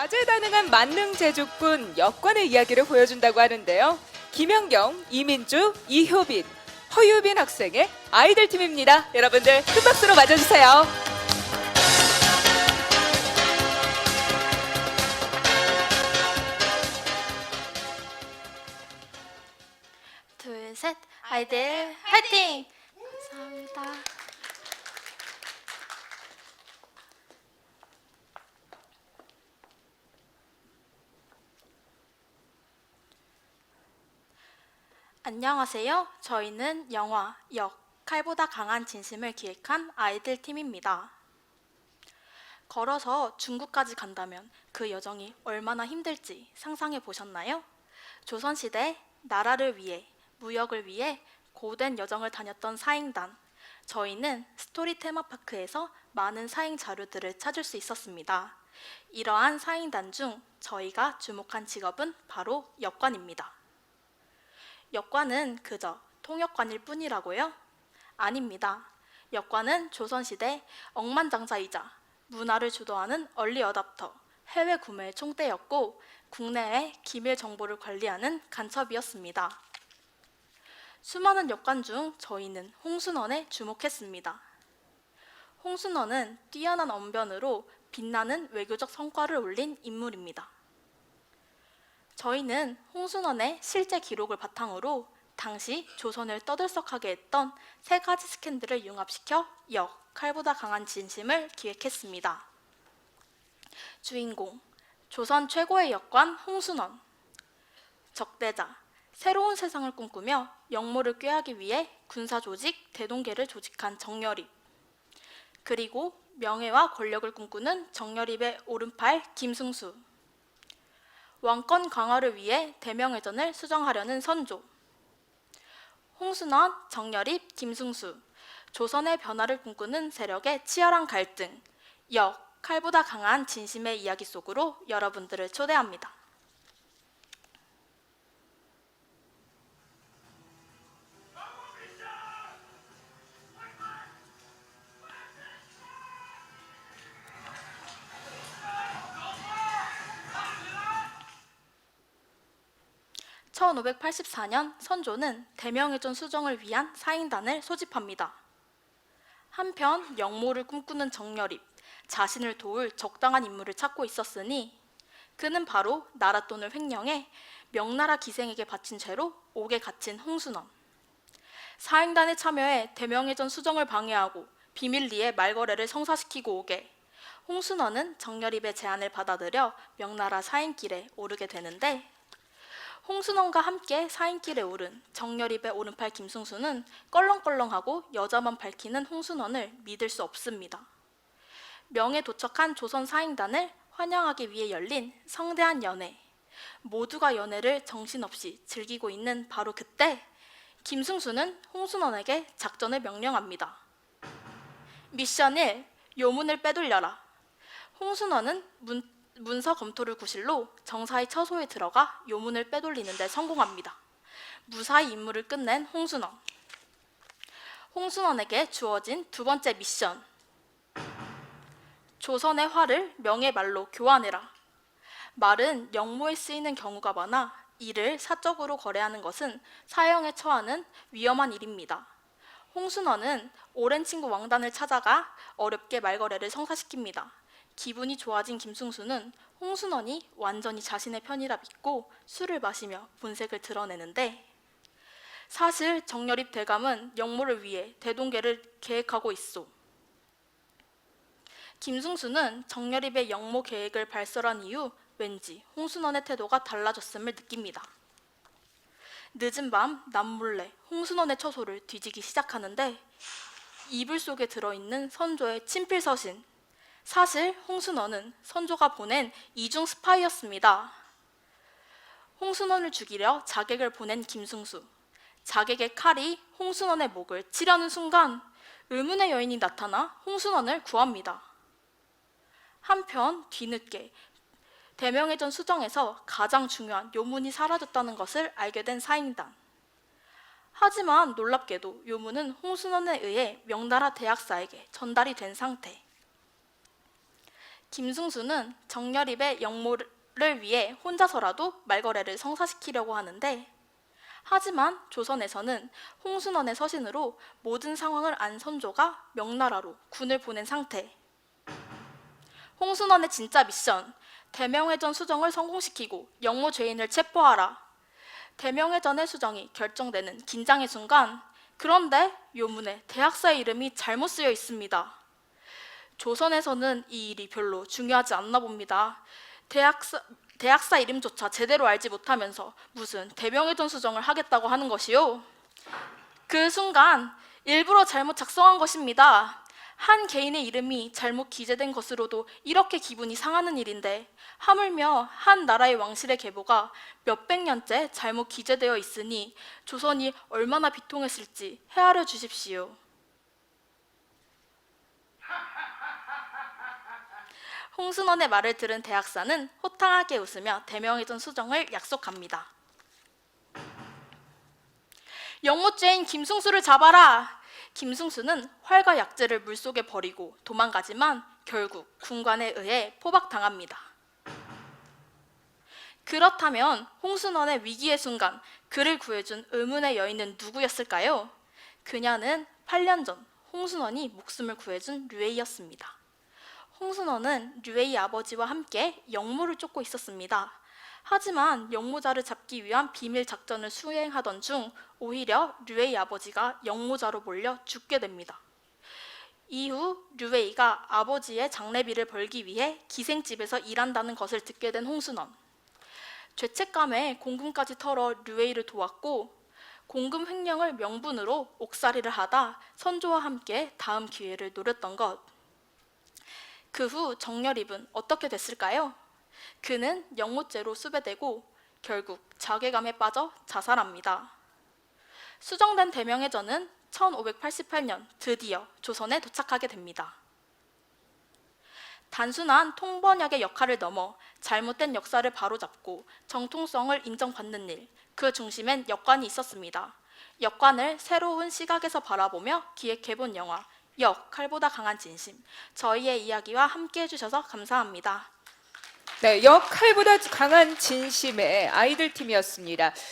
다재다능한 만능 제주꾼 역관의 이야기를 보여준다고 하는데요. 김현경, 이민주, 이효빈, 허유빈 학생의 아이들 팀입니다. 여러분들 큰 박수로 맞아주세요. 둘, 셋. 아이들 화이팅! 감사합니다. 안녕하세요. 저희는 영화 역 칼보다 강한 진심을 기획한 아이들 팀입니다. 걸어서 중국까지 간다면 그 여정이 얼마나 힘들지 상상해 보셨나요? 조선시대 나라를 위해 무역을 위해 고된 여정을 다녔던 사행단. 저희는 스토리 테마파크에서 많은 사행 자료들을 찾을 수 있었습니다. 이러한 사행단 중 저희가 주목한 직업은 바로 역관입니다. 역관은 그저 통역관일 뿐이라고요? 아닙니다. 역관은 조선시대 억만장자이자 문화를 주도하는 얼리 어답터, 해외 구매의 총대였고 국내의 기밀 정보를 관리하는 간첩이었습니다. 수많은 역관 중 저희는 홍순원에 주목했습니다. 홍순원은 뛰어난 언변으로 빛나는 외교적 성과를 올린 인물입니다. 저희는 홍순원의 실제 기록을 바탕으로 당시 조선을 떠들썩하게 했던 세 가지 스캔들을 융합시켜 역, 칼보다 강한 진심을 기획했습니다. 주인공, 조선 최고의 역관 홍순원. 적대자, 새로운 세상을 꿈꾸며 역모를 꾀하기 위해 군사 조직 대동계를 조직한 정열입. 그리고 명예와 권력을 꿈꾸는 정열입의 오른팔 김승수. 왕권 강화를 위해 대명회전을 수정하려는 선조. 홍순원, 정열입, 김승수. 조선의 변화를 꿈꾸는 세력의 치열한 갈등. 역, 칼보다 강한 진심의 이야기 속으로 여러분들을 초대합니다. (1584년) 선조는 대명회전 수정을 위한 사인단을 소집합니다. 한편 영모를 꿈꾸는 정열입, 자신을 도울 적당한 인물을 찾고 있었으니 그는 바로 나라 돈을 횡령해 명나라 기생에게 바친 죄로 옥에 갇힌 홍순원. 사행단에 참여해 대명회전 수정을 방해하고 비밀리에 말거래를 성사시키고 오게 홍순원은 정열입의 제안을 받아들여 명나라 사행길에 오르게 되는데 홍순원과 함께 사인길에 오른 정열입의 오른팔 김승수는 껄렁껄렁하고 여자만 밝히는 홍순원을 믿을 수 없습니다. 명에 도착한 조선 사인단을 환영하기 위해 열린 성대한 연회. 모두가 연애를 정신없이 즐기고 있는 바로 그때 김승수는 홍순원에게 작전을 명령합니다. 미션 1. 요문을 빼돌려라. 홍순원은 문, 문서 검토를 구실로 정사의 처소에 들어가 요문을 빼돌리는 데 성공합니다. 무사히 임무를 끝낸 홍순원. 홍순원에게 주어진 두 번째 미션. 조선의 화를 명의 말로 교환해라. 말은 영모에 쓰이는 경우가 많아 이를 사적으로 거래하는 것은 사형에 처하는 위험한 일입니다. 홍순원은 오랜 친구 왕단을 찾아가 어렵게 말거래를 성사시킵니다. 기분이 좋아진 김승수는 홍순원이 완전히 자신의 편이라 믿고 술을 마시며 본색을 드러내는데 사실 정열입 대감은 영모를 위해 대동계를 계획하고 있어. 김승수는 정열입의 영모 계획을 발설한 이후 왠지 홍순원의 태도가 달라졌음을 느낍니다. 늦은 밤 남몰래 홍순원의 처소를 뒤지기 시작하는데 이불 속에 들어있는 선조의 친필 서신. 사실 홍순원은 선조가 보낸 이중 스파이였습니다. 홍순원을 죽이려 자객을 보낸 김승수. 자객의 칼이 홍순원의 목을 치려는 순간 의문의 여인이 나타나 홍순원을 구합니다. 한편 뒤늦게 대명회전 수정에서 가장 중요한 요문이 사라졌다는 것을 알게 된 사인단. 하지만 놀랍게도 요문은 홍순원에 의해 명나라 대학사에게 전달이 된 상태. 김승수는 정열입의 역모를 위해 혼자서라도 말거래를 성사시키려고 하는데 하지만 조선에서는 홍순원의 서신으로 모든 상황을 안 선조가 명나라로 군을 보낸 상태. 홍순원의 진짜 미션 대명회전 수정을 성공시키고 역모 죄인을 체포하라. 대명회전의 수정이 결정되는 긴장의 순간 그런데 요문에 대학사의 이름이 잘못 쓰여 있습니다. 조선에서는 이 일이 별로 중요하지 않나 봅니다. 대학사, 대학사 이름조차 제대로 알지 못하면서 무슨 대명회전 수정을 하겠다고 하는 것이요. 그 순간 일부러 잘못 작성한 것입니다. 한 개인의 이름이 잘못 기재된 것으로도 이렇게 기분이 상하는 일인데 하물며 한 나라의 왕실의 계보가 몇백 년째 잘못 기재되어 있으니 조선이 얼마나 비통했을지 헤아려 주십시오. 홍순원의 말을 들은 대학사는 호탕하게 웃으며 대명회전 수정을 약속합니다. 영모죄인 김승수를 잡아라! 김승수는 활과 약재를 물속에 버리고 도망가지만 결국 군관에 의해 포박당합니다. 그렇다면 홍순원의 위기의 순간 그를 구해준 의문의 여인은 누구였을까요? 그녀는 8년 전 홍순원이 목숨을 구해준 류에이였습니다. 홍순원은 류에이 아버지와 함께 영모를 쫓고 있었습니다. 하지만 영모자를 잡기 위한 비밀 작전을 수행하던 중 오히려 류에이 아버지가 영모자로 몰려 죽게 됩니다. 이후 류에이가 아버지의 장례비를 벌기 위해 기생집에서 일한다는 것을 듣게 된 홍순원. 죄책감에 공금까지 털어 류에이를 도왔고 공금 횡령을 명분으로 옥살이를 하다 선조와 함께 다음 기회를 노렸던 것. 그 후 정열입은 어떻게 됐을까요? 그는 영모죄로 수배되고 결국 자괴감에 빠져 자살합니다. 수정된 대명해전은 1588년 드디어 조선에 도착하게 됩니다. 단순한 통번역의 역할을 넘어 잘못된 역사를 바로잡고 정통성을 인정받는 일, 그 중심엔 역관이 있었습니다. 역관을 새로운 시각에서 바라보며 기획해본 영화 역, 칼보다 강한 진심. 저희의 이야기와 함께 해주셔서 감사합니다. 네, 역할보다 강한 진심의 아이들 팀이었습니다.